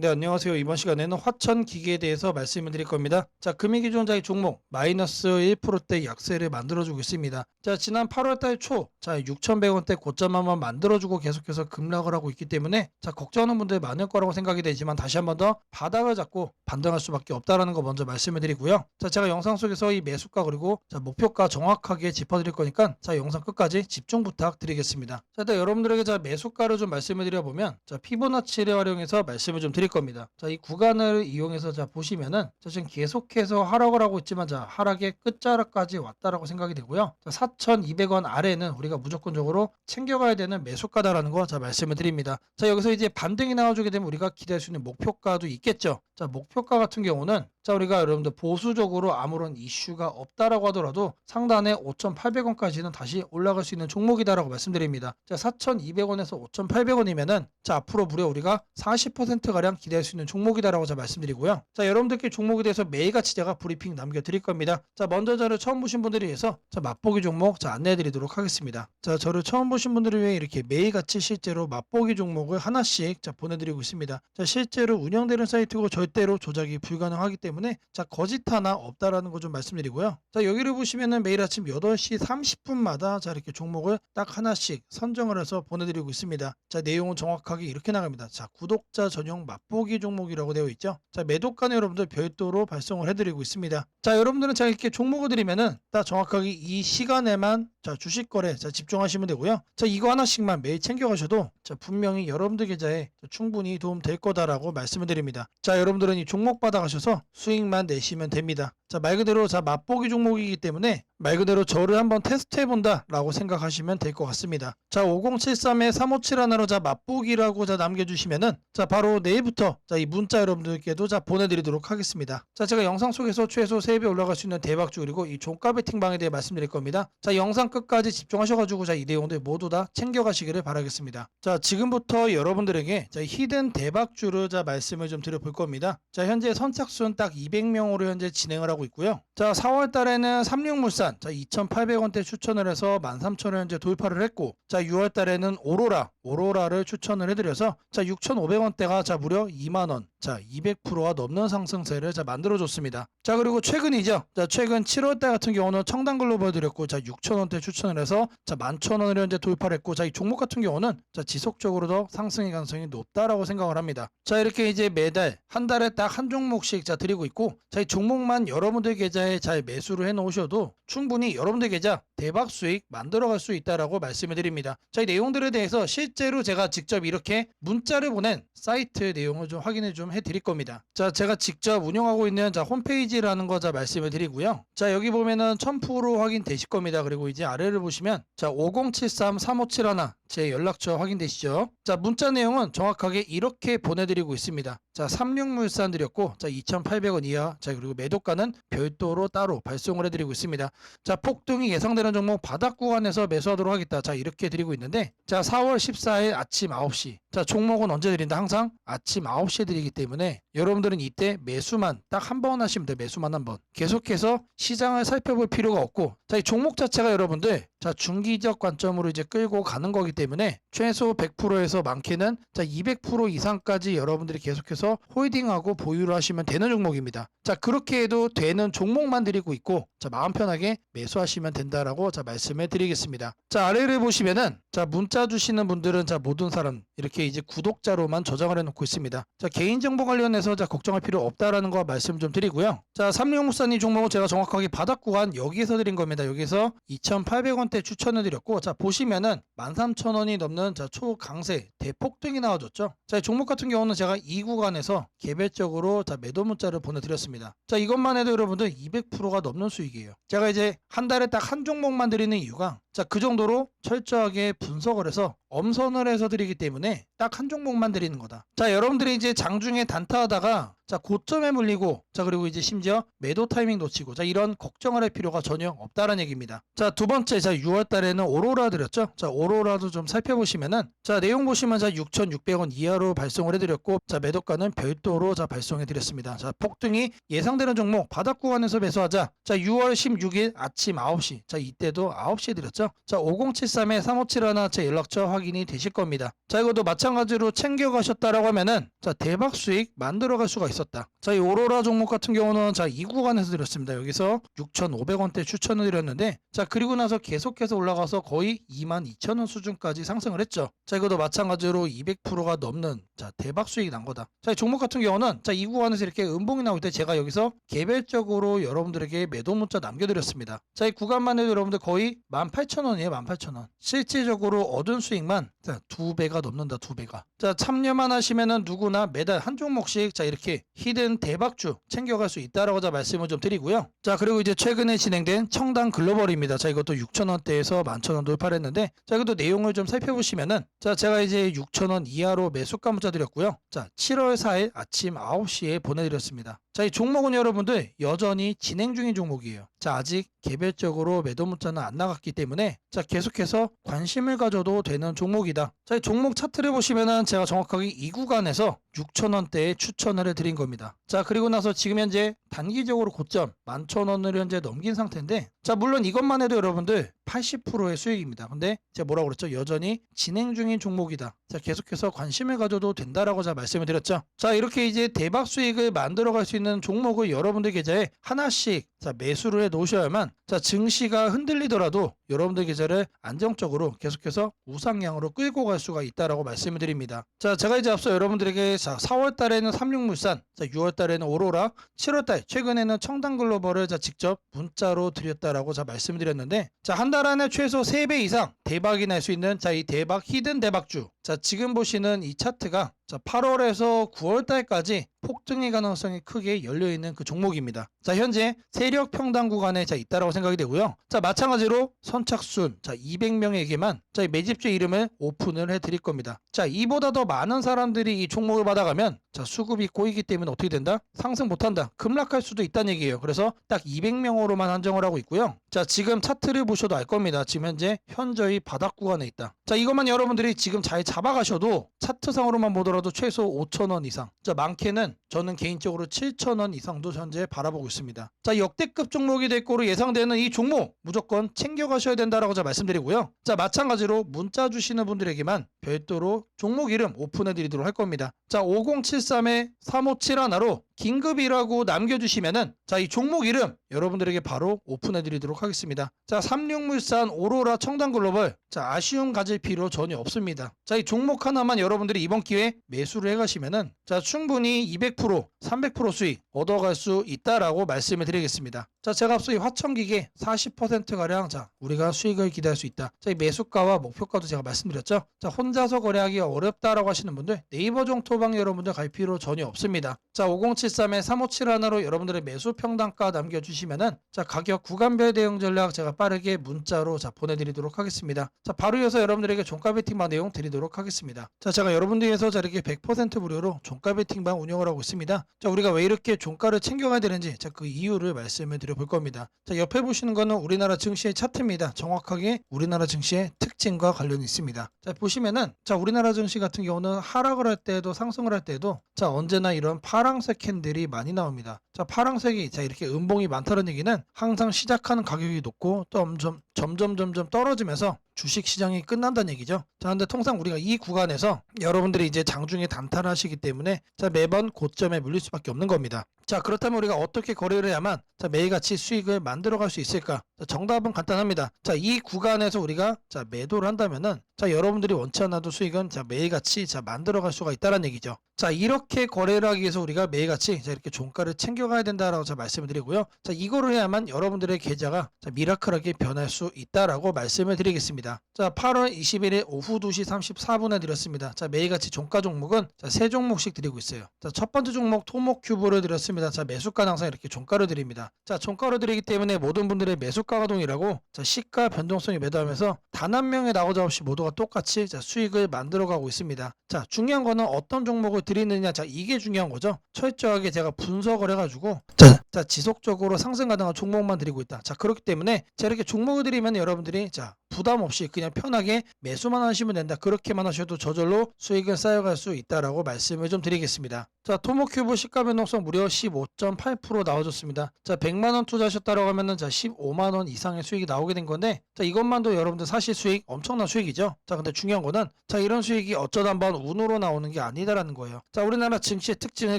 네, 안녕하세요. 이번 시간에는 화천 기계에 대해서 말씀을 드릴 겁니다. 자, 금융기준자의 종목 마이너스 1%대 약세를 만들어주고 있습니다. 자, 지난 8월달 초, 자, 6,100원대 고점 한번 만들어주고 계속해서 급락을 하고 있기 때문에 자, 걱정하는 분들 많을 거라고 생각이 되지만 다시 한번 더 바닥을 잡고 반등할 수밖에 없다라는 거 먼저 말씀을 드리고요. 자, 제가 영상 속에서 이 매수가 그리고 자, 목표가 정확하게 짚어드릴 거니까 자, 영상 끝까지 집중 부탁드리겠습니다. 자, 일단 여러분들에게 자, 매수가를 좀 말씀을 드려보면 자, 피보나치를 활용해서 말씀을 좀 드릴 겁니다. 자, 이 구간을 이용해서 자, 보시면은 자, 지금 계속해서 하락을 하고 있지만 자, 하락의 끝자락까지 왔다라고 생각이 되고요. 자, 4,200원 아래는 우리가 무조건적으로 챙겨가야 되는 매수가다라는 거 자, 말씀을 드립니다. 자, 여기서 이제 반등이 나와주게 되면 우리가 기대할 수 있는 목표가도 있겠죠. 자, 목표가 같은 경우는 자, 우리가 여러분들 보수적으로 아무런 이슈가 없다라고 하더라도 상단에 5,800원까지는 다시 올라갈 수 있는 종목이다라고 말씀드립니다. 자, 4,200원에서 5,800원이면은 자, 앞으로 무려 우리가 40%가량 기대할 수 있는 종목이다라고 자 말씀드리고요. 자, 여러분들께 종목에 대해서 매일같이 제가 브리핑 남겨드릴 겁니다. 자, 먼저 저를 처음 보신 분들을 위해서 자, 맛보기 종목 자, 안내해드리도록 하겠습니다. 자, 저를 처음 보신 분들을 위해 이렇게 매일같이 실제로 맛보기 종목을 하나씩 자, 보내드리고 있습니다. 자, 실제로 운영되는 사이트고 절대로 조작이 불가능하기 때문에 자, 거짓 하나 없다라는 거 좀 말씀드리고요. 자, 여기를 보시면은 매일 아침 8시 30분마다 자, 이렇게 종목을 딱 하나씩 선정을 해서 보내드리고 있습니다. 자, 내용은 정확하게 이렇게 나갑니다. 자, 구독자 전용 맛보기 종목이라고 되어 있죠. 자, 매도가는 여러분들 별도로 발송을 해드리고 있습니다. 자, 여러분들은 제가 이렇게 종목을 드리면은 딱 정확하게 이 시간에만 자, 주식 거래 자, 집중하시면 되고요. 자, 이거 하나씩만 매일 챙겨가셔도 자, 분명히 여러분들 계좌에 자, 충분히 도움 될 거다라고 말씀을 드립니다. 자, 여러분들은 이 종목 받아가셔서 수익만 내시면 됩니다. 자, 말 그대로 자, 맛보기 종목이기 때문에 말 그대로 저를 한번 테스트 해본다 라고 생각하시면 될 것 같습니다. 자, 5073에 357 하나로 자, 맛보기라고 자, 남겨주시면은 자, 바로 내일부터 자, 이 문자 여러분들께도 자, 보내드리도록 하겠습니다. 자, 제가 영상 속에서 최소 3배 올라갈 수 있는 대박주 그리고 이 종가 베팅방에 대해 말씀드릴 겁니다. 자, 영상 끝까지 집중하셔가지고 자, 이 내용들 모두 다 챙겨가시기를 바라겠습니다. 자, 지금부터 여러분들에게 자, 히든 대박주를 자, 말씀을 좀 드려볼 겁니다. 자, 현재 선착순 딱 200명으로 현재 진행을 하고 있고요. 자, 4월 달에는 삼육물산 자, 2,800원대 추천을 해서 13,000원 현재 돌파를 했고 자, 6월 달에는 오로라 오로라를 추천을 해드려서 자 6,500원대가 자 무려 2만 원, 자 200%가 넘는 상승세를 자 만들어줬습니다. 자 그리고 최근이죠. 자 최근 7월달 같은 경우는 청담글로벌 드렸고 자 6,000원대 추천을 해서 자 11,000원을 현재 돌파를 했고 자 이 종목 같은 경우는 자 지속적으로 더 상승의 가능성이 높다라고 생각을 합니다. 자 이렇게 이제 매달 한 달에 딱 한 종목씩 자 드리고 있고 자 이 종목만 여러분들 계좌에 잘 매수를 해 놓으셔도 충분히 여러분들 계좌 대박 수익 만들어갈 수 있다라고 말씀을 드립니다. 자이 내용들에 대해서 실제로 제가 직접 이렇게 문자를 보낸 사이트 내용을 좀 확인을 좀 해드릴 겁니다. 자 제가 직접 운영하고 있는 자 홈페이지라는 거자 말씀을 드리고요. 자 여기 보면은 1000% 확인되실 겁니다. 그리고 이제 아래를 보시면 자 5073 3571 제 연락처 확인되시죠? 자, 문자 내용은 정확하게 이렇게 보내드리고 있습니다. 자, 36물산 드렸고, 자, 2,800원 이하, 자, 그리고 매도가는 별도로 따로 발송을 해드리고 있습니다. 자, 폭등이 예상되는 종목 바닥 구간에서 매수하도록 하겠다. 자, 이렇게 드리고 있는데, 자, 4월 14일 아침 9시. 자, 종목은 언제 드린다? 항상 아침 9시에 드리기 때문에 여러분들은 이때 매수만 딱 한 번 하시면 돼요. 매수만 한 번. 계속해서 시장을 살펴볼 필요가 없고, 자, 이 종목 자체가 여러분들, 자, 중기적 관점으로 이제 끌고 가는 거기 때문에 최소 100%에서 많게는 자, 200% 이상까지 여러분들이 계속해서 홀딩하고 보유를 하시면 되는 종목입니다. 자, 그렇게 해도 되는 종목만 드리고 있고, 자, 마음 편하게 매수하시면 된다라고 자, 말씀을 드리겠습니다. 자, 아래를 보시면은 자, 문자 주시는 분들은 자, 모든 사람 이렇게 이제 구독자로만 저장을 해 놓고 있습니다. 자, 개인정보 관련해서 자, 걱정할 필요 없다라는 거 말씀 좀 드리고요. 자, 삼룡무사님 종목은 제가 정확하게 바닥 구간 여기에서 드린 겁니다. 여기서 2,800원대 추천을 드렸고, 자, 보시면은 13,000원이 넘는 자, 초강세 대폭등이 나와줬죠. 자, 이 종목 같은 경우는 제가 이 구간에서 개별적으로 자, 매도 문자를 보내드렸습니다. 자, 이것만 해도 여러분들 200%가 넘는 수익이에요. 제가 이제 한 달에 딱 한 종목만 드리는 이유가 자, 그 정도로 철저하게 분석을 해서 엄선을 해서 드리기 때문에 딱 한 종목만 드리는 거다. 자, 여러분들이 이제 장중에 단타하다가 자 고점에 물리고 자 그리고 이제 심지어 매도 타이밍 놓치고 자 이런 걱정을 할 필요가 전혀 없다는 얘기입니다. 자 두 번째 자 6월 달에는 오로라 드렸죠. 자 오로라도 좀 살펴보시면은 자 내용 보시면 자 6,600원 이하로 발송을 해드렸고 자 매도가는 별도로 자 발송해드렸습니다. 자 폭등이 예상되는 종목 바닥 구간에서 매수하자. 자 6월 16일 아침 9시 자 이때도 9시에 드렸죠. 자 5073에 3571제 연락처 확인이 되실 겁니다. 자 이것도 마찬가지로 챙겨가셨다라고 하면은 자 대박 수익 만들어갈 수가 있 었다. 자 이 오로라 종목 같은 경우는 자이 구간에서 드렸습니다. 여기서 6,500원대 추천을 드렸는데 자 그리고 나서 계속해서 올라가서 거의 22,000원 수준까지 상승을 했죠. 자 이것도 마찬가지로 200%가 넘는 자 대박 수익이 난 거다. 자 이 종목 같은 경우는 자이 구간에서 이렇게 음봉이 나올 때 제가 여기서 개별적으로 여러분들에게 매도 문자 남겨 드렸습니다. 자 이 구간만 해도 여러분들 거의 18,000원이에요. 18,000원. 실질적으로 얻은 수익만 자, 두 배가 넘는다. 두 배가. 자 참여만 하시면은 누구나 매달 한 종목씩 자 이렇게 히든 대박주 챙겨갈 수 있다라고 자 말씀을 좀 드리고요. 자 그리고 이제 최근에 진행된 청당 글로벌입니다. 자 이것도 6,000원대에서 11,000원 돌파를 했는데 자 이것도 내용을 좀 살펴보시면은 자 제가 이제 6,000원 이하로 매수가 문자 드렸고요. 자 7월 4일 아침 9시에 보내드렸습니다. 자 이 종목은 여러분들 여전히 진행 중인 종목이에요. 자 아직 개별적으로 매도 문자는 안 나갔기 때문에 자 계속해서 관심을 가져도 되는 종목이다. 자 이 종목 차트를 보시면은 제가 정확하게 이 구간에서 6,000원대에 추천을 해드린 겁니다. 자 그리고 나서 지금 현재 단기적으로 고점 11,000원을 현재 넘긴 상태인데 자 물론 이것만 해도 여러분들 80%의 수익입니다. 근데 제가 뭐라고 그랬죠? 여전히 진행 중인 종목이다. 자 계속해서 관심을 가져도 된다라고 제가 말씀을 드렸죠. 자 이렇게 이제 대박 수익을 만들어갈 수 있는 종목을 여러분들 계좌에 하나씩 자 매수를 해 놓으셔야만 자 증시가 흔들리더라도 여러분들 계좌를 안정적으로 계속해서 우상향으로 끌고 갈 수가 있다라고 말씀을 드립니다. 자 제가 이제 앞서 여러분들에게 자 4월 달에는 삼육물산, 자 6월 달에는 오로라, 7월 달 최근에는 청당 글로벌을 자 직접 문자로 드렸다라고 자 말씀을 드렸는데 자 한 달 안에 최소 3배 이상 대박이 날 수 있는 자 이 대박 히든 대박주 자 지금 보시는 이 차트가 자 8월에서 9월 달까지 폭등의 가능성이 크게 열려 있는 그 종목입니다. 자 현재 세력 평당 구간에 자 있다라고 생각이 되고요. 자 마찬가지로 선착순 자 200명에게만 자이 매집주 이름을 오픈을 해 드릴 겁니다. 자 이보다 더 많은 사람들이 이 종목을 받아가면 자 수급이 꼬이기 때문에 어떻게 된다? 상승 못 한다. 급락할 수도 있다는 얘기예요. 그래서 딱 200명으로만 한정을 하고 있고요. 자 지금 차트를 보셔도 알 겁니다. 지금 현재 현저히 바닥 구간에 있다. 자 이것만 여러분들이 지금 잘 잡아가셔도 차트상으로만 보더라도 최소 5천원 이상. 자 많게는 저는 개인적으로 7천원 이상도 현재 바라보고 있습니다. 자 역대급 종목이 될 거로 예상되는 이 종목 무조건 챙겨가셔야 된다라고 제가 말씀드리고요. 자 마찬가지로 문자 주시는 분들에게만 별도로 종목 이름 오픈해 드리도록 할 겁니다. 자 5073에 3571로 긴급이라고 남겨주시면은 자 이 종목 이름 여러분들에게 바로 오픈해 드리도록 하겠습니다. 자 삼육물산 오로라 청담글로벌 자 아쉬움 가질 필요 전혀 없습니다. 자 이 종목 하나만 여러분들이 이번 기회에 매수를 해가시면은 자 충분히 200% 300% 수익 얻어갈 수 있다라고 말씀을 드리겠습니다. 자 제가 앞서 이 화천기계 40% 가량 자 우리가 수익을 기대할 수 있다. 자 이 매수가와 목표가도 제가 말씀드렸죠. 자 혼자서 거래하기 어렵다라고 하시는 분들 네이버 종토방 여러분들 갈 필요 전혀 없습니다. 자 5073에 3571로 여러분들의 매수 평단가 남겨주시면은 자 가격 구간별 대응 전략 제가 빠르게 문자로 자 보내드리도록 하겠습니다. 자 바로 이어서 여러분들에게 종가 베팅방 내용 드리도록 하겠습니다. 자 제가 여러분들에서 자 이렇게 100% 무료로 종가 베팅방 운영을 하고 있습니다. 자 우리가 왜 이렇게 종가를 챙겨가야 되는지 자 그 이유를 말씀을 드려볼 겁니다. 자 옆에 보시는 거는 우리나라 증시의 차트입니다. 정확하게 우리나라 증시의 특징과 관련이 있습니다. 자 보시면은 자 우리나라 증시 같은 경우는 하락을 할 때도 상승을 할 때도 자 언제나 이런 파랑색 캔들 이 많이 나옵니다. 자 파랑색이 자 이렇게 음봉이 많다는 얘기는 항상 시작하는 가격이 높고 또 점점 점점 점점 떨어지면서 주식 시장이 끝난다는 얘기죠. 자, 근데 통상 우리가 이 구간에서 여러분들이 이제 장중에 단타하시기 때문에 자 매번 고점에 물릴 수밖에 없는 겁니다. 자, 그렇다면 우리가 어떻게 거래를 해야만 자 매일같이 수익을 만들어 갈 수 있을까? 자, 정답은 간단합니다. 자, 이 구간에서 우리가 자 매도를 한다면은 자 여러분들이 원치 않아도 수익은 자 매일같이 자 만들어 갈 수가 있다는 얘기죠. 자 이렇게 거래를 하기 위해서 우리가 매일같이 자 이렇게 종가를 챙겨가야 된다라고 자 말씀을 드리고요. 자 이거를 해야만 여러분들의 계좌가 자 미라클하게 변할 수 있다라고 말씀을 드리겠습니다. 드렸습니다. 자, 8월 21일 오후 2시 34분에 드렸습니다. 자, 매일같이 종가 종목은 자, 세 종목씩 드리고 있어요. 자, 첫 번째 종목 토목 큐브를 드렸습니다. 자, 매수가 항상 이렇게 종가로 드립니다. 자, 종가로 드리기 때문에 모든 분들의 매수가 가 동일하고 자, 시가 변동성이 매도하면서 단 한 명의 나오자 없이 모두가 똑같이 자, 수익을 만들어 가고 있습니다. 자, 중요한 거는 어떤 종목을 드리느냐. 자, 이게 중요한 거죠. 철저하게 제가 분석을 해 가지고 자, 자 지속적으로 상승 가능한 종목만 드리고 있다. 자, 그렇기 때문에 자, 이렇게 종목을 드리면 여러분들이 자, 부담 없이 그냥 편하게 매수만 하시면 된다. 그렇게만 하셔도 저절로 수익을 쌓여갈 수 있다라고 말씀을 좀 드리겠습니다. 자, 토모큐브 시가 변동성 무려 15.8% 나와줬습니다. 자, 100만 원 투자하셨다라고 하면은 자, 15만 원 이상의 수익이 나오게 된 건데 자, 이것만도 여러분들 사실 수익 엄청난 수익이죠. 자, 근데 중요한 거는 자, 이런 수익이 어쩌다 한번 운으로 나오는 게 아니다라는 거예요. 자, 우리나라 증시의 특징을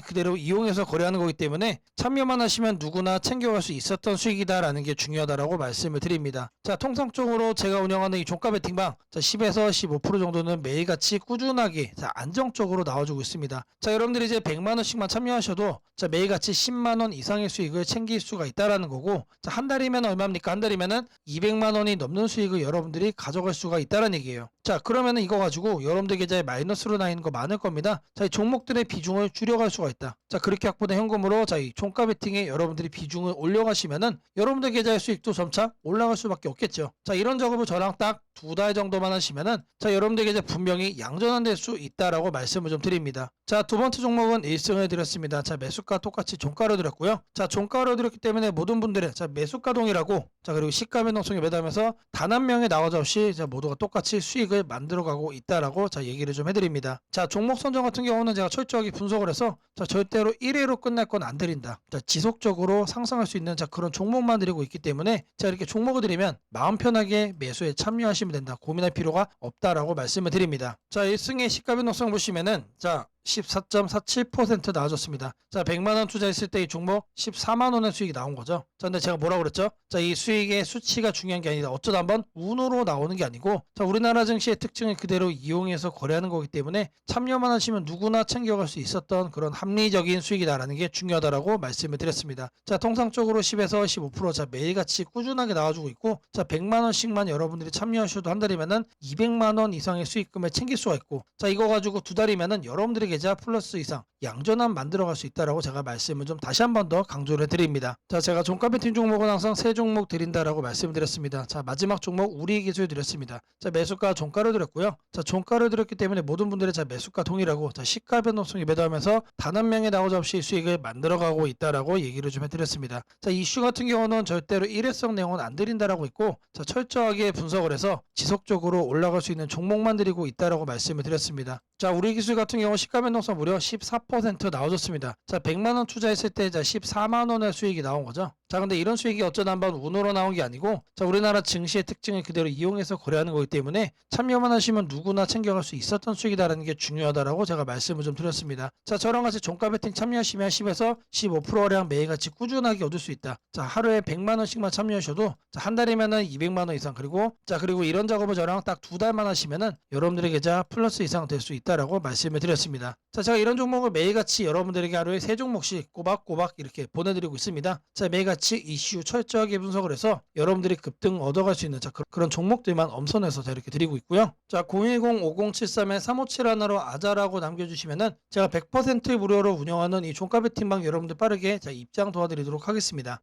그대로 이용해서 거래하는 거기 때문에 참여만 하시면 누구나 챙겨갈 수 있었던 수익이다라는 게 중요하다라고 말씀을 드립니다. 자, 통상적으로 제가 운영하는 이 종가 베팅방 자, 10에서 15% 정도는 매일같이 꾸준하게 자, 안정적으로 나와주고 있습니다. 자, 여러분들이 이제 100만 원씩만 참여하셔도 자, 매일같이 10만 원 이상의 수익을 챙길 수가 있다라는 거고 자, 한 달이면 얼마입니까? 한 달이면은 200만 원이 넘는 수익을 여러분들이 가져갈 수가 있다는 얘기예요. 자, 그러면은 이거 가지고 여러분들 계좌에 마이너스로 나 있는 거 많을 겁니다. 자, 이 종목들의 비중을 줄여갈 수가 있다. 자, 그렇게 확보된 현금으로 자, 이 종가 베팅에 여러분들이 비중을 올려가시면은 여러분들 계좌의 수익도 점차 올라갈 수밖에 없겠죠. 자, 이런 작업을 저랑 딱 두 달 정도만 하시면은 자, 여러분들 계좌 분명히 양전환될 수 있다라고 말씀을 좀 드립니다. 자, 두 번째 종목은 1승을 드렸습니다. 자, 매수가 똑같이 종가로 드렸고요. 자, 종가로 드렸기 때문에 모든 분들의 자, 매수가 동이라고 자, 그리고 시가 변동성이 매도하면서 단 한 명의 나와자 없이 자, 모두가 똑같이 수익을 만들어 가고 있다라고 자, 얘기를 좀 해드립니다. 자, 종목 선정 같은 경우는 제가 철저하게 분석을 해서 자, 절대로 1회로 끝날 건 안 드린다. 자, 지속적으로 상승할 수 있는 자, 그런 종목만 드리고 있기 때문에 자, 이렇게 종목을 드리면 마음 편하게 매수에 참여하시면 된다. 고민할 필요가 없다라고 말씀을 드립니다. 자, 1승의 시가 변동성 보시면은 자, 14.47% 나와줬습니다. 자, 100만 원 투자했을 때 이 종목 14만 원의 수익이 나온 거죠. 자, 근데 제가 뭐라고 그랬죠? 자, 이 수익의 수치가 중요한 게 아니다. 어쩌다 한번 운으로 나오는 게 아니고 자, 우리나라 증시의 특징을 그대로 이용해서 거래하는 거기 때문에 참여만 하시면 누구나 챙겨갈 수 있었던 그런 합리적인 수익이다라는 게 중요하다라고 말씀을 드렸습니다. 자, 통상적으로 10에서 15% 자, 매일같이 꾸준하게 나와주고 있고 자, 100만 원씩만 여러분들이 참여하셔도 한 달이면은 200만 원 이상의 수익금을 챙길 수가 있고 자, 이거 가지고 두 달이면은 여러분들의 계좌 플러스 이상 양전환 만들어갈 수 있다라고 제가 말씀을 좀 다시 한 번 더 강조를 드립니다. 자, 제가 종가 베팅 종목은 항상 세 종목 드린다라고 말씀드렸습니다. 자, 마지막 종목 우리 기술 드렸습니다. 자, 매수가 종가를 드렸고요. 자, 종가를 드렸기 때문에 모든 분들의 자 매수가 동일하고 자, 시가 변동성이 매도하면서 단 한 명의 나오자 없이 수익을 만들어가고 있다라고 얘기를 좀 해드렸습니다. 자, 이슈 같은 경우는 절대로 일회성 내용은 안 드린다라고 있고 자, 철저하게 분석을 해서 지속적으로 올라갈 수 있는 종목만 드리고 있다라고 말씀을 드렸습니다. 자, 우리 기술 같은 경우 시가 변동성 무려 14% 나와줬습니다. 자, 100만 원 투자했을 때 자, 14만 원의 수익이 나온 거죠. 자, 근데 이런 수익이 어쩌다 한번 운으로 나온 게 아니고 자, 우리나라 증시의 특징을 그대로 이용해서 거래하는 거기 때문에 참여만 하시면 누구나 챙겨갈 수 있었던 수익이다라는 게 중요하다라고 제가 말씀을 좀 드렸습니다. 자, 저랑 같이 종가 베팅 참여하시면 10에서 15%량 매일같이 꾸준하게 얻을 수 있다. 자, 하루에 100만 원씩만 참여하셔도 자, 한 달이면은 200만 원 이상 그리고 자, 그리고 이런 작업을 저랑 딱 두 달만 하시면은 여러분들의 계좌 플러스 이상 될 수 있다라고 말씀을 드렸습니다. 자, 제가 이런 종목을 매일같이 여러분들에게 하루에 세 종목씩 꼬박꼬박 이렇게 보내드리고 있습니다. 자, 매일같이 이슈 철저하게 분석을 해서 여러분들이 급등 얻어갈 수 있는 자, 그- 그런 종목들만 엄선해서 자, 이렇게 드리고 있고요. 자, 010-5073-357 하나로 아자라고 남겨주시면은 제가 100% 무료로 운영하는 이 종가 베팅방 여러분들 빠르게 자, 입장 도와드리도록 하겠습니다.